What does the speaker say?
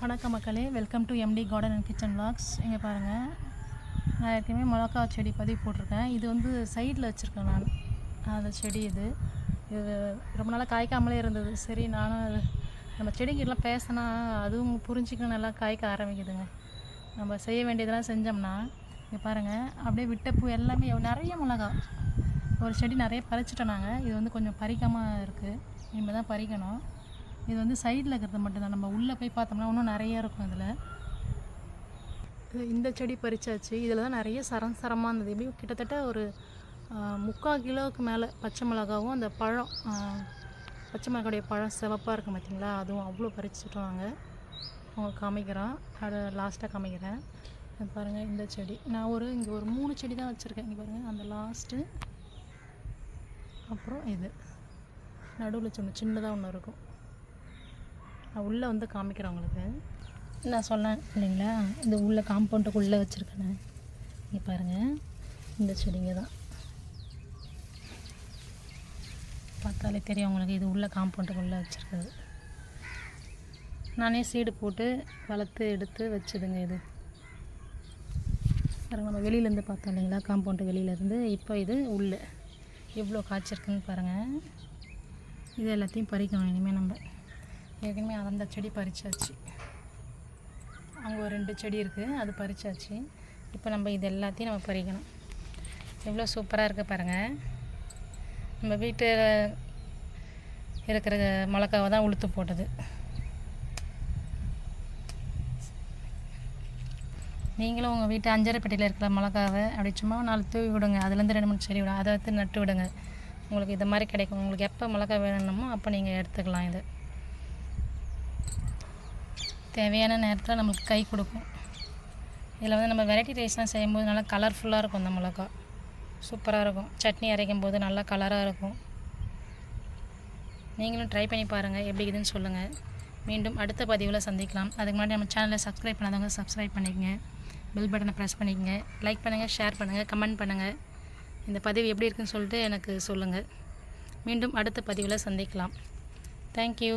வணக்கம் மக்களே. Welcome to MD garden and kitchen vlogs. இங்கே பாருங்கள் நான் ஏற்கனவே மிளகா செடி பதிவு போட்டிருக்கேன். இது வந்து சைடில் வச்சுருக்கேன் நான். அந்த செடி இது. இது ரொம்ப நாளாக காய்க்காமலே இருந்தது. சரி நானும் அது நம்ம செடிங்கெல்லாம் பேசினா அதுவும் புரிஞ்சிக்க நல்லா காய்க்க ஆரம்பிக்குதுங்க. நம்ம செய்ய வேண்டியதெல்லாம் செஞ்சோம்னா இங்கே பாருங்கள் அப்படியே விட்ட பூ எல்லாமே நிறைய மிளகா. ஒரு செடி நிறைய பறிச்சிட்டோம் நாங்கள் இது வந்து கொஞ்சம் பறிக்காமல் இருக்குது இனிமேல் தான் பறிக்கணும். இது வந்து சைடில் இருக்கிறது மட்டும்தான். நம்ம உள்ளே போய் பார்த்தோம்னா இன்னும் நிறைய இருக்கும் இதில். இந்த செடி பறிச்சாச்சு. இதில் தான் நிறைய சரம் சரமாக இருந்தது. எப்படியும் கிட்டத்தட்ட ஒரு முக்கால் கிலோவுக்கு மேலே பச்சை மிளகாவும் அந்த பழம் பச்சை மிளகாடைய பழம் சிவப்பாக இருக்கும் பார்த்தீங்களா அதுவும் அவ்வளோ பறிச்சுட்டோம் அவங்க காமிக்கிறான். அதை லாஸ்ட்டாக காமிக்கிறேன். பாருங்கள் இந்த செடி. நான் ஒரு இங்கே ஒரு மூணு செடி தான் வச்சுருக்கேன். இங்கே பாருங்கள் அந்த லாஸ்ட்டு அப்புறம் இது. நடுவில் சின்ன சின்னதாக ஒன்று இருக்கும். உள்ளே வந்து காமிக்கிறேன் உங்களுக்கு. நான் சொன்னேன் இல்லைங்களா? இந்த உள்ளே காம்பவுண்டுக்குள்ளே வச்சுருக்கேன். இங்கே பாருங்கள் இந்த செடிங்க தான். பார்த்தாலே தெரியும் உங்களுக்கு இது உள்ள காம்பவுண்டுக்குள்ளே வச்சுருக்குது நானே சீடு போட்டு வளர்த்து எடுத்து வச்சுதுங்க இது. பாருங்கள் நம்ம வெளியிலேருந்து பார்த்தோம் இல்லைங்களா? காம்பவுண்டு வெளியிலேருந்து. இப்போ இது உள்ளே. எவ்வளோ காய்ச்சிருக்குன்னு பாருங்கள் இது எல்லாத்தையும் பறிக்கணும் இனிமேல் நம்ம. ஏற்கனவே அந்த செடி பறிச்சாச்சு. அங்கே ஒரு ரெண்டு செடி இருக்குது அது பறிச்சாச்சு. இப்போ நம்ம இது எல்லாத்தையும் நம்ம பறிக்கணும். எவ்வளோ சூப்பராக இருக்குது பாருங்கள் நம்ம வீட்டில் இருக்கிற மிளகாவை தான் உளுத்து போட்டது. நீங்களும் உங்கள் வீட்டு அஞ்சரைப்பட்டியில் இருக்கிற மிளகாவை அப்படி சும்மா நாலு தூவி விடுங்க. அதுலேருந்து ரெண்டு மூணு செடி விடும் அதை எடுத்து நட்டு விடுங்க. உங்களுக்கு இது மாதிரி கிடைக்கும். உங்களுக்கு எப்போ மிளகா வேணுமோ அப்போ நீங்கள் எடுத்துக்கலாம் இது. தேவையான நேரத்தில் நமக்கு கை கொடுக்கும். இதில் வந்து நம்ம வெரைட்டி ரைஸ்லாம் செய்யும்போது நல்லா கலர்ஃபுல்லாக இருக்கும் அந்த மிளகா. சூப்பராக இருக்கும். சட்னி அரைக்கும் போது நல்லா கலராக இருக்கும். நீங்களும் ட்ரை பண்ணி பாருங்கள் எப்படி இருக்குதுன்னு சொல்லுங்கள் மீண்டும் அடுத்த பதிவில் சந்திக்கலாம். அதுக்கு முன்னாடி நம்ம சேனலை சப்ஸ்கிரைப் பண்ணாதவங்க சப்ஸ்கிரைப் பண்ணிக்கங்க. பெல் பட்டனை ப்ரெஸ் பண்ணிக்கங்க. லைக் பண்ணுங்கள் ஷேர் பண்ணுங்கள் கமெண்ட் பண்ணுங்கள் இந்த பதிவு எப்படி இருக்குன்னு சொல்லிட்டு எனக்கு சொல்லுங்கள் மீண்டும் அடுத்த பதிவில் சந்திக்கலாம். தேங்க்யூ